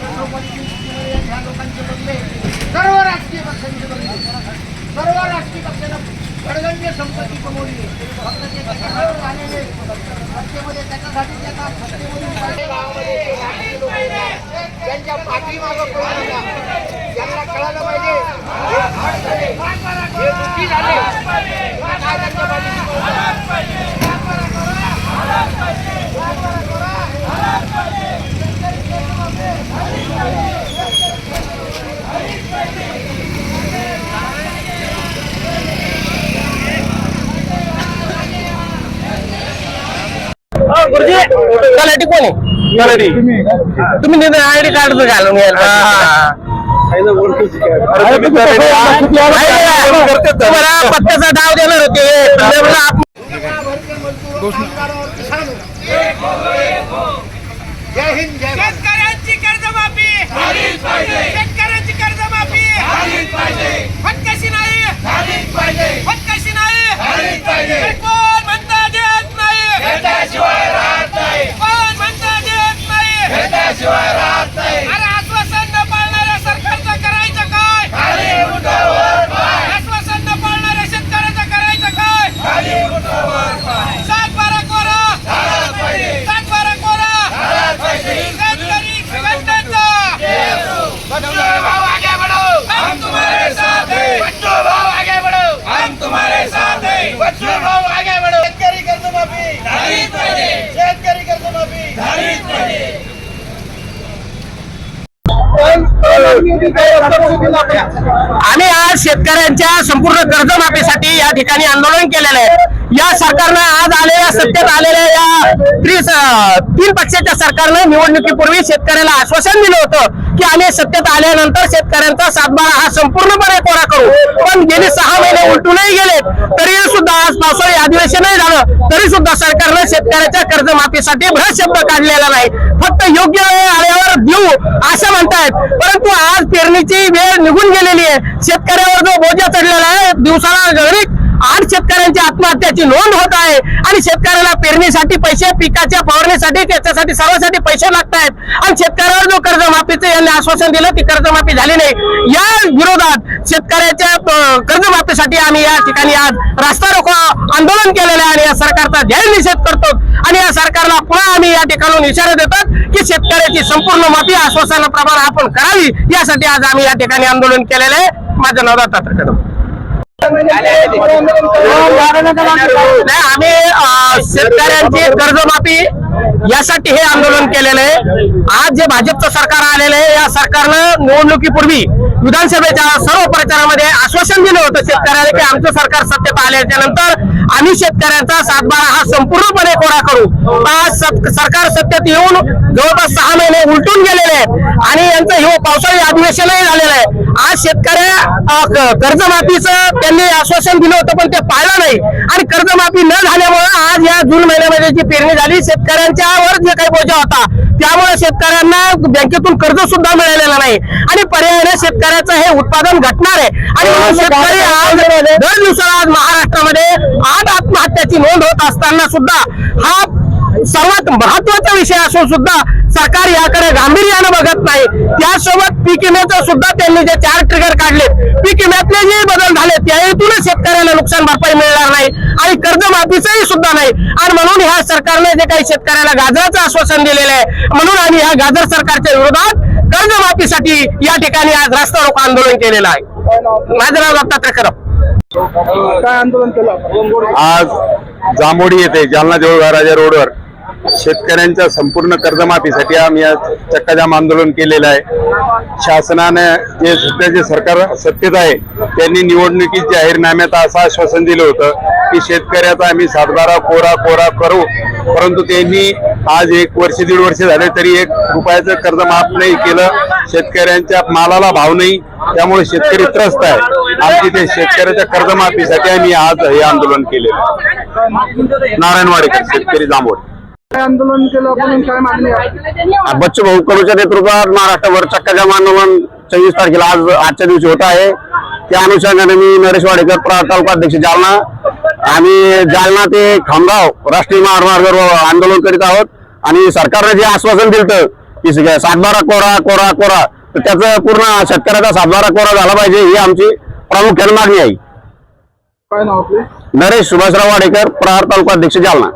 ह्या लोकांचे बदले सर्व राजकीय पक्षांचे बदले सर्व राजकीय पक्षांना गडगंज संपत्ती कमवली फक्त ते त्याच्यावर सत्तेमध्ये त्याच्यासाठी त्यांना सत्तेमधून त्यांच्या पाठीमागं पळू कळालं पाहिजे हे हाड झाले हे दुःखी झाले हा काय त्यांच्या पाठीशी पळतो? गुरुजी तलाठी कोण आहे? तुम्ही. तिथे आय डी कार्ड घालून यायला तुम्हाला पत्त्याचा डाव देणार होते. म्हणलं आप- हिंद जय भारत. शेतकऱ्यांची कर्जमाफी शेतकऱ्यांची कर्जमाफी फटकशी नाही फटकशी नाही तर कोण म्हणता देत नाही कोण म्हणता देत नाही अरे आश्वासन न पाळणाऱ्या सरकारचं करायचं काय आश्वासन न पाळणाऱ्या शेतकऱ्याचं करायचं काय सात बारा कोरा सात बारा कोरा शेतकरी संघटनेचा बच्चू भाऊ आगे बढ़ो हम तुम्हारे साथ हैं बच्चू भाऊ आगे बढ़ो हम तुम्हारे साथ हैं। बच्चू भाऊ आगे बढ़ो। शेतकरी कर्जमाफी। झालीच पाहिजे शेतकरी कर्जमाफी। झालीच पाहिजे आम्ही आज शेतकऱ्यांच्या संपूर्ण कर्जमाफीसाठी या ठिकाणी आंदोलन केलेलं आहे. या सरकारनं आज आलेल्या सत्तेत आलेल्या या त्रिस तीन पक्षाच्या सरकारनं निवडणुकीपूर्वी शेतकऱ्याला आश्वासन दिलं होतं की आम्ही सत्तेत आल्यानंतर शेतकऱ्यांचा सातबारा हा संपूर्णपणे कोरा करू. पण गेले सहा महिने उलटूनही गेलेत. तरी सुद्धा आज पावसाळी अधिवेशनही झालं. तरी सुद्धा सरकारनं शेतकऱ्याच्या कर्जमाफीसाठी भ्रष्ट शब्द काढलेला नाही. फक्त योग्य वेळ आल्यावर देऊ असं म्हणतायत. परंतु आज पेरणीची वेळ निघून गेलेली आहे. शेतकऱ्यावर जो बोजा चढलेला आहे दिवसाला गणित आठ शेतकऱ्यांची आत्महत्याची नोंद होत आहे. आणि शेतकऱ्याला पेरणीसाठी पैसे पिकाच्या फवारणीसाठी त्याच्यासाठी सर्वांसाठी पैसे लागत आहेत आणि शेतकऱ्यावर जो कर्जमाफीचं यांनी आश्वासन दिलं ती कर्जमाफी झाली नाही. या विरोधात शेतकऱ्याच्या कर्जमाफीसाठी आम्ही या ठिकाणी आज रास्ता रोको आंदोलन केलेलं आहे. आणि या सरकारचा जाहीर निषेध करतो. आणि या सरकारला पुन्हा आम्ही या ठिकाणून इशारा देतात की शेतकऱ्याची संपूर्ण माफी आश्वासनाप्रमाणे आपण करावी. यासाठी आज आम्ही या ठिकाणी आंदोलन केलेलं आहे. माझं नाव दत्तात्रय कदम. आम्ही शेतकऱ्यांची कर्जमाफी यासाठी हे आंदोलन केलेलं आहे. आज जे भाजपचं सरकार आलेलं आहे या सरकारनं निवडणुकीपूर्वी विधानसभेच्या सर्व प्रचारामध्ये आश्वासन दिलं होतं शेतकऱ्याला की आमचं सरकार सत्तेत आल्याच्यानंतर आम्ही शेतकऱ्यांचा सातबारा हा संपूर्णपणे कोरा करू. आज सत- सरकार सत्तेत येऊन जवळपास सहा महिने उलटून गेलेले आहेत आणि यांचं हे पावसाळी अधिवेशनही झालेलं आहे. आज शेतकऱ्या कर्जमाफीचं त्यांनी आश्वासन दिलं होतं पण ते पाळलं नाही. आणि कर्जमाफी न झाल्यामुळे आज या जून महिन्यामध्ये जी पेरणी झाली शेतकऱ्यांच्यावर जे काही बोजा होता त्यामुळे शेतकऱ्यांना बँकेतून कर्ज सुद्धा मिळालेलं नाही. आणि पर्यायाने शेतकऱ्याचं हे उत्पादन घटणार आहे. आणि म्हणून शेतकरी आज दर दिवसाला आज महाराष्ट्रामध्ये आठ आत्महत्याची नोंद होत असताना सुद्धा हा सर्वात महत्त्वाचा विषय असून सुद्धा सरकार याकडे गांभीर्यानं बघत नाही. त्यासोबत पीक विम्याचं सुद्धा त्यांनी जे चार विम्यातले जे बदल झाले त्यातूनच शेतकऱ्याला नुकसान भरपाई मिळणार नाही आणि कर्जमाफीचंही सुद्धा नाही. आणि म्हणून ह्या सरकारने जे काही शेतकऱ्याला गाजराचं आश्वासन दिलेलं आहे म्हणून आम्ही ह्या गाजर सरकारच्या विरोधात कर्जमाफीसाठी या ठिकाणी आज रास्ता रोको आंदोलन केलेलं आहे. माझं नाव दत्तात्रय आज जांभोडी येथे जालना देऊळगाव राजा रोडवर शेतकऱ्यांच्या संपूर्ण कर्जमाफीसाठी आम्ही आज चक्काजाम आंदोलन केलेलं आहे. शासनाने जे सध्याचे सरकार सत्तेत आहे त्यांनी निवडणुकीत जाहीरनाम्यात असं आश्वासन दिलं होतं की शेतकऱ्याचा आम्ही सातबारा कोरा कोरा करू. परंतु त्यांनी आज एक वर्ष दीड वर्ष झाले तरी एक रुपयाचं कर्ज माफ नाही केलं. शेतकऱ्यांच्या मालाला भाव नाही. त्यामुळे शेतकरी त्रस्त आहे. आमची ते शेतकऱ्याच्या कर्जमाफीसाठी आम्ही आज हे आंदोलन केलेलं नारायणवाडीकर शेतकरी जांभोड आंदोलन केलं आपण काय मागणी आहे? बच्चू भाऊ कडूच्या नेतृत्वात महाराष्ट्रभर चक्काजाम आंदोलन चोवीस तारखेला आज आजच्या दिवशी होत आहे. त्या अनुषंगाने मी नरेश वाडेकर तालुका अध्यक्ष जालना आम्ही जालना ते खामगाव राष्ट्रीय महामार्गावर आंदोलन करीत आहोत. आणि सरकारने जे आश्वासन दिलं की सातबारा कोरा कोरा कोरा तर त्याचं पूर्ण शेतकऱ्याचा सातबारा कोरा झाला पाहिजे ही आमची प्रामुख्याने मागणी आहे. नरेश सुभाषराव वाडेकर प्रहार तालुका अध्यक्ष जालना.